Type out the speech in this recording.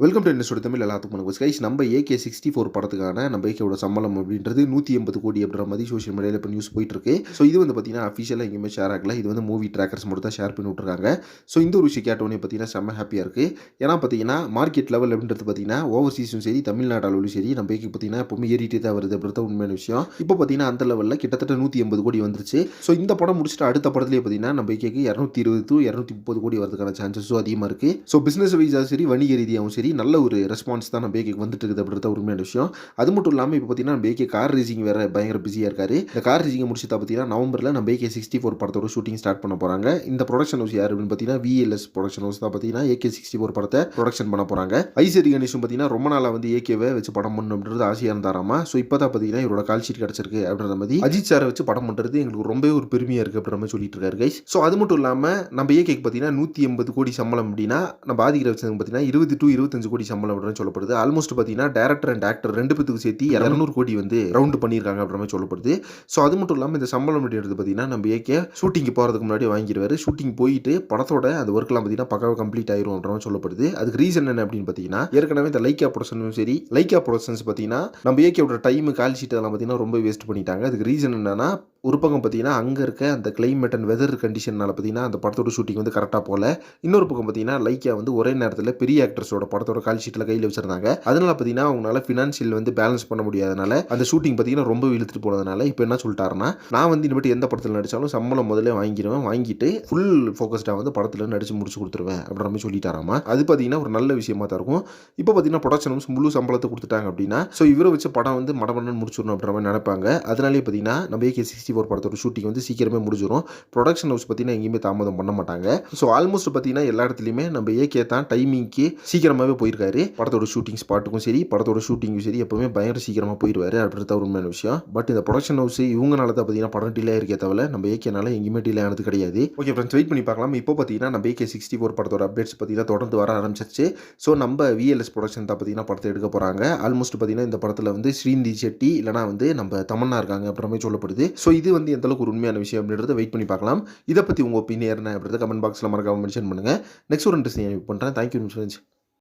Welcome to industry Tamil எல்லாத்துக்கும் வணக்கம். Guys நம்ம ஏகே சிக்ஸ்டி ஃபோர் படத்துக்கான நம்ம ஏகேவோட சம்பளம் அப்படின்றது நூற்றி எண்பது கோடி அப்படின்ற மாதிரி சோஷியல் மீடியாவில் இப்போ நியூஸ் போயிட்டு இருக்கு ஸோ இது வந்து பார்த்தீங்கன்னா அஃபிஷியலாக எங்கேயுமே ஷேர் ஆகல. இது வந்து மூவி ட்ராக்கர்ஸ் மட்டும் தான் ஷேர் பண்ணி விட்ருக்காங்க ஸோ இந்த ஒரு விஷயம் கேட்டோன்னே பார்த்தீங்கன்னா செம்ம ஹாப்பியாக இருக்குது ஏன்னா பார்த்தீங்கன்னா மார்க்கெட் லெவல் அப்படின்றது பார்த்தீங்கன்னா ஓவர்சீஸும் சரி தமிழ்நாடு அளவிலும் சரி நம்ம ஏகே பார்த்தீங்கன்னா எப்பவுமே ஏறிட்டே தான் வருது அப்படின்றது உண்மையான விஷயம். இப்போ பார்த்தீங்கன்னா அந்த லெவலில் கிட்டத்தட்ட நூற்றி எண்பது கோடி வந்துருச்சு. ஸோ இந்த படம் முடிச்சுட்டு அடுத்த படத்துலேயே பார்த்தீங்கன்னா நம்ம ஏகேக்கு இரநூத்தி இருபது டு இரநூத்தி முப்பது கோடி வரதுக்கான சான்சஸும் அதிகமாக இருக்குது ஸோ பிஸ்னஸ் வைஸாக சரி வணிக ரீதியாகவும் சரி நல்ல ஒரு ரெஸ்பான்ஸ் தான் நம்ம பேக்கிக்கு வந்துட்டு இருக்குது அப்படின்றத உண்மையான விஷயம். அது மட்டும் இல்லாமல் இப்போ பார்த்தீங்கன்னா நம்ம கார் ரேசிங் வேறு பயங்கர பிஸியாக இருக்காரு. இந்த கார் ரேசிங்கை முடிச்சு பார்த்தீங்கன்னா நவம்பரில் நம்ம பேக்கே சிக்ஸ்டி ஃபோர் படத்தோட ஷூட்டிங் ஸ்டார்ட் பண்ண போகிறாங்க இந்த ப்ரொடக்ஷன் ஹவுஸ் யார் அப்படின்னு பார்த்தீங்கன்னா விஎல்எஸ் ப்ரொடக்ஷன் ஹவுஸ் தான் பார்த்தீங்கன்னா ஏகே சிக்ஸ்டி ஃபோர் படத்தை ப்ரொடக்ஷன் பண்ண போகிறாங்க ஐசரி கணேஷும் பார்த்தீங்கன்னா ரொம்ப நாளாக வந்து ஏகேவை வச்சு படம் பண்ணணும் அப்படின்றது ஆசையாக இருந்தாராமா? ஸோ இப்போ தான் பார்த்தீங்கன்னா இவரோட கால் ஷீட் கிடச்சிருக்கு அப்படின்ற மாதிரி அஜித் சாரை வச்சு படம் பண்ணுறது எங்களுக்கு ரொம்பவே ஒரு பெருமையாக இருக்குது அப்படின்ற மாதிரி சொல்லிட்டு இருக்காரு கைஸ் ஸோ அது மட்டும் இல்லாமல் நம்ம ஏகேக்கு பார்த்தீங்கன்னா நூற்றி எண்பது கோடி சம்பளம் அப்படின்னா நம்ம ஆதிக்கிற வச்சது பார்த்தீங்கன்னா இருபது டு இருபத்தஞ்சு கோடி சம்பளம் அப்படின்னு சொல்லப்படுது. ஆல்மோஸ்ட் பார்த்தீங்கன்னா டேரக்டர் அண்ட் ஆக்டர் ரெண்டு பேத்துக்கு சேர்த்து இரநூறு கோடி வந்து ரவுண்டு பண்ணியிருக்காங்க அப்படின்ற மாதிரி சொல்லப்படுது. ஸோ அது மட்டும் இல்லாமல் இந்த சம்பளம் அப்படின்றது பார்த்தீங்கன்னா நம்ம ஏகே ஷூட்டிங் போகிறதுக்கு முன்னாடி வாங்கிடுவார். ஷூட்டிங் போயிட்டு படத்தோட அந்த ஒர்க்லாம் பார்த்தீங்கன்னா பக்காவாக கம்ப்ளீட் ஆயிரும் அப்படின்ற மாதிரி சொல்லப்படுது. அதுக்கு ரீசன் என்ன அப்படின்னு பார்த்தீங்கன்னா ஏற்கனவே இந்த லைக்கா ப்ரொடக்ஷனும் சரி லைக்கா ப்ரொடக்ஷன்ஸ் பார்த்தீங்கன்னா நம்ம ஏகேவோட டைம் கால் ஷீட் அதெல்லாம் பார்த்தீங்கன்னா ரொம்ப வேஸ்ட் பண்ணிட்டாங்க. அதுக்கு ரீசன் என்னன்னா ஒரு பக்கம் பார்த்தீங்கன்னா அங்கே இருக்க அந்த கிளைமேட் அண்ட் வெதர் கண்டிஷனால் பார்த்தீங்கன்னா அந்த படத்தோட ஷூட்டிங் வந்து கரெக்டாக போகல. இன்னொரு பக்கம் பார்த்தீங்கன்னா லைக்கா வந்து ஒரே நேரத்தில் பெரிய ஆக்டர்ஸோட படத்தோட கால் ஷீட்டில் கையில் வச்சிருந்தாங்க. அதனால பார்த்தீங்கன்னா அவங்களால ஃபினான்ஷியல் வந்து பேலன்ஸ் பண்ண முடியாதனால அந்த ஷூட்டிங் பார்த்தீங்கன்னா ரொம்ப இழுத்துட்டு போனதுனால இப்போ என்ன சொல்லிட்டாருன்னா நான் வந்து இனிமேட்டு எந்த படத்தில் நடித்தாலும் சம்பளம் முதல்ல வாங்கிடுவேன் வாங்கிட்டு ஃபுல் ஃபோக்கஸ்டாக வந்து படத்தில் நடித்து முடிச்சு கொடுத்துருவேன் அப்படின்ற மாதிரி சொல்லிட்டாராமா. அது பார்த்தீங்கன்னா ஒரு நல்ல விஷயமா தான் இருக்கும். இப்போ பார்த்தீங்கன்னா ப்ரொடக்ஷன் முழு சம்பளத்தை கொடுத்துட்டாங்க அப்படின்னா ஸோ இவரை வச்ச படம் வந்து மடமடன் முடிச்சிடணும் அப்படின்ற மாதிரி நினைப்பாங்க. அதனாலே பார்த்தீங்கன்னா நம்ம ஏகே சிக்ஸ்டி ஃபோர் படத்தோட ஷூட்டிங் வந்து சீக்கிரமே முடிஞ்சிடும் ப்ரொடக்ஷன் ஹவுஸ் பார்த்தீங்கன்னா எங்கேயுமே தாமதம் பண்ண மாட்டாங்க. ஸோ ஆல்மோஸ்ட் பார்த்தீங்கன்னா எல்லா இடத்துலையுமே நம்ம ஏகே தான் டைமிங்க்கு சீக்கிரமாகவே போயிருக்காரு. படத்தோட ஷூட்டிங் ஸ்பாட்டுக்கும் சரி படத்தோட ஷூட்டிங்கும் சரி எப்பவுமே பயங்கர சீக்கிரமாக போயிடுவார் அப்படின்றத உண்மையான விஷயம். பட் இந்த ப்ரொடக்ஷன் ஹவுஸ் இவங்கனால தான் பார்த்தீங்கன்னா படம் டிலே இருக்கே தவிர நம்ம ஏகேனால எங்கேயுமே டிலே ஆனது கிடையாது. ஓகே ஃப்ரெண்ட்ஸ் வெயிட் பண்ணி பார்க்கலாம். இப்போ பார்த்தீங்கன்னா நம்ம ஏகே சிக்ஸ்டி ஃபோர் படத்தோட அப்டேட்ஸ் பார்த்தீங்கன்னா தொடர்ந்து வர ஆரம்பிச்சிருச்சு. ஸோ நம்ம விஎல்எஸ் ப்ரொடக்ஷன் தான் பார்த்தீங்கன்னா படத்தை எடுக்க போகிறாங்க ஆல்மோஸ்ட் பார்த்தீங்கன்னா இந்த படத்தில் வந்து ஸ்ரீந்தி செட்டி இல்லைனா வந்து நம்ம தமன்னா இருக்காங்க அப்புறமே சொல்லப்படுது. ஸோ இது வந்து எந்த அளவுக்கு ஒரு உண்மையான விஷயம் அப்படின்றத வெயிட் பண்ணி பார்க்கலாம். இதை பற்றி உங்கள் ஒப்பீனியர் என்ன அப்படின்றத கமெண்ட் பாக்ஸில் மறக்காமல் மென்ஷன் பண்ணுங்கள் நெக்ஸ்ட் ஒரு இன்ட்ரெஸ்டிங் பண்ணுறேன் தேங்க்யூ ஃப்ரெண்ட்ஸ்